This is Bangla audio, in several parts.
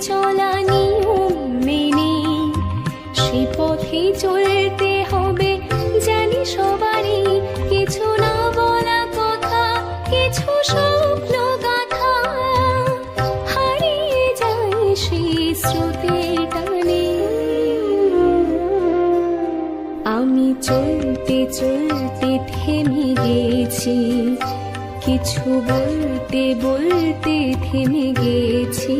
সময়ের স্রোতে চলা নিয়ম মেনে, সে পথে চলতে হবে জানি সবারই কিছু না বলা কথা, কিছু স্বপ্ন গাথা। হারিয়ে যায় সেই স্রোতের টানে। আমি চলতে চলতে থেমে গেছি, কিছু বলতে বলতে থেমে গেছি।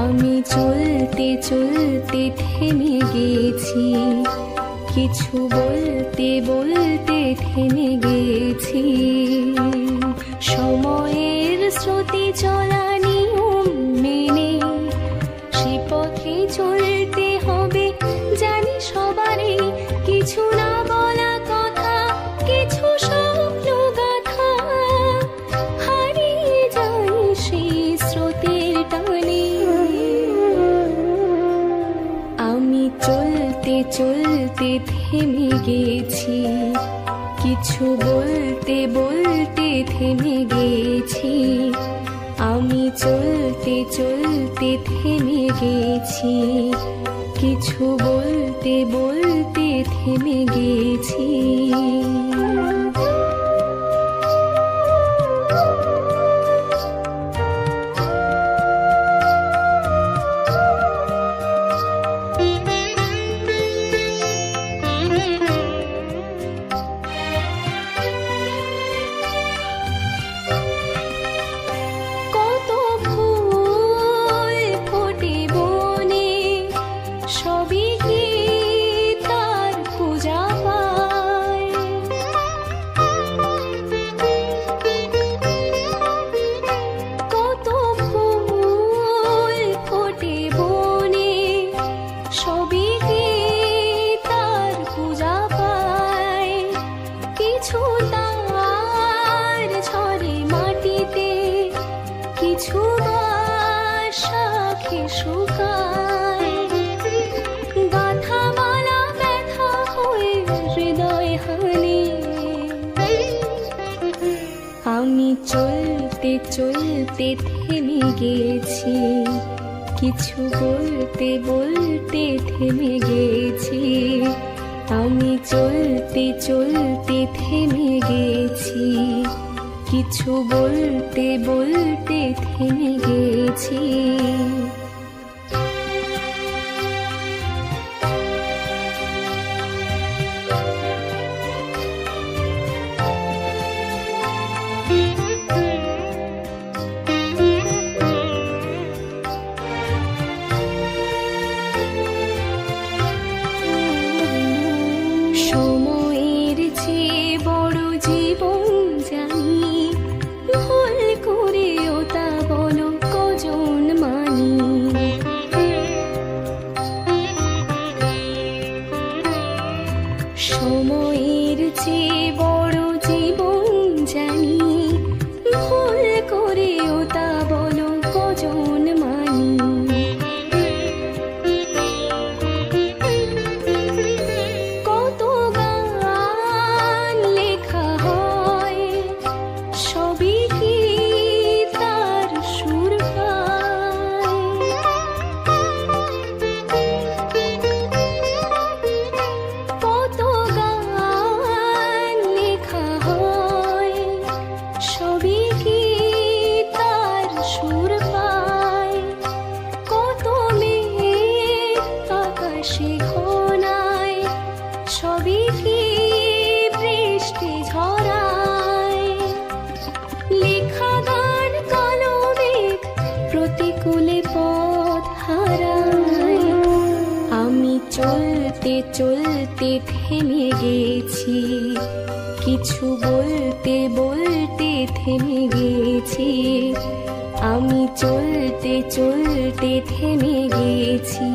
আমি চলতে চলতে থেমে গেছি। কিছু বলতে বলতে থেমে গেছি। সময়ের শ্রুতি চলা চলতে চলতে থেমে গেছি। কিছু বলতে বলতে থেমে গেছি। আমি চলতে চলতে থেমে গেছি। কিছু বলতে বলতে থেমে গেছি। চলতে থেমে গেছি, কিছু বলতে বলতে থেমে গেছি, আমি চলতে চলতে থেমে গেছি, কিছু বলতে বলতে থেমে গেছি। সময়ের জীবন আকাশে ঘনায়, সবই কি বৃষ্টি ঝরায়? লেখা প্রতিকূলে পথ আমি চলতে চলতে থেমে গেছি, কিছু বলতে বলতে থেমে গেছি। আমি চলতে চলতে থেমে গেছি।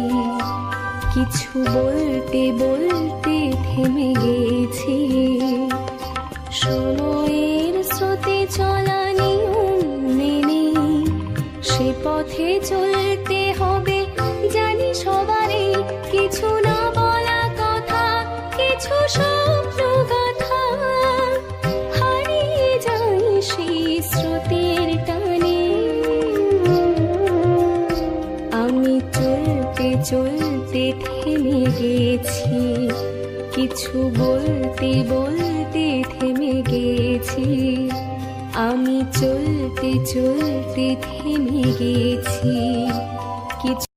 কিছু বলতে বলতে থেমে গেছি। সময়ের স্রোতে চলানি নিয়ম মেনে সে পথে চলতে হবে, জানি সবারই কিছু না বলা কথা, কিছু স্বপ্ন সেই স্রোতের টানে। আমি চলতে গেছি কিছু বলতে বলতে থেমে গেছি। আমি চলতে চলতে থেমে গেছি। কিছু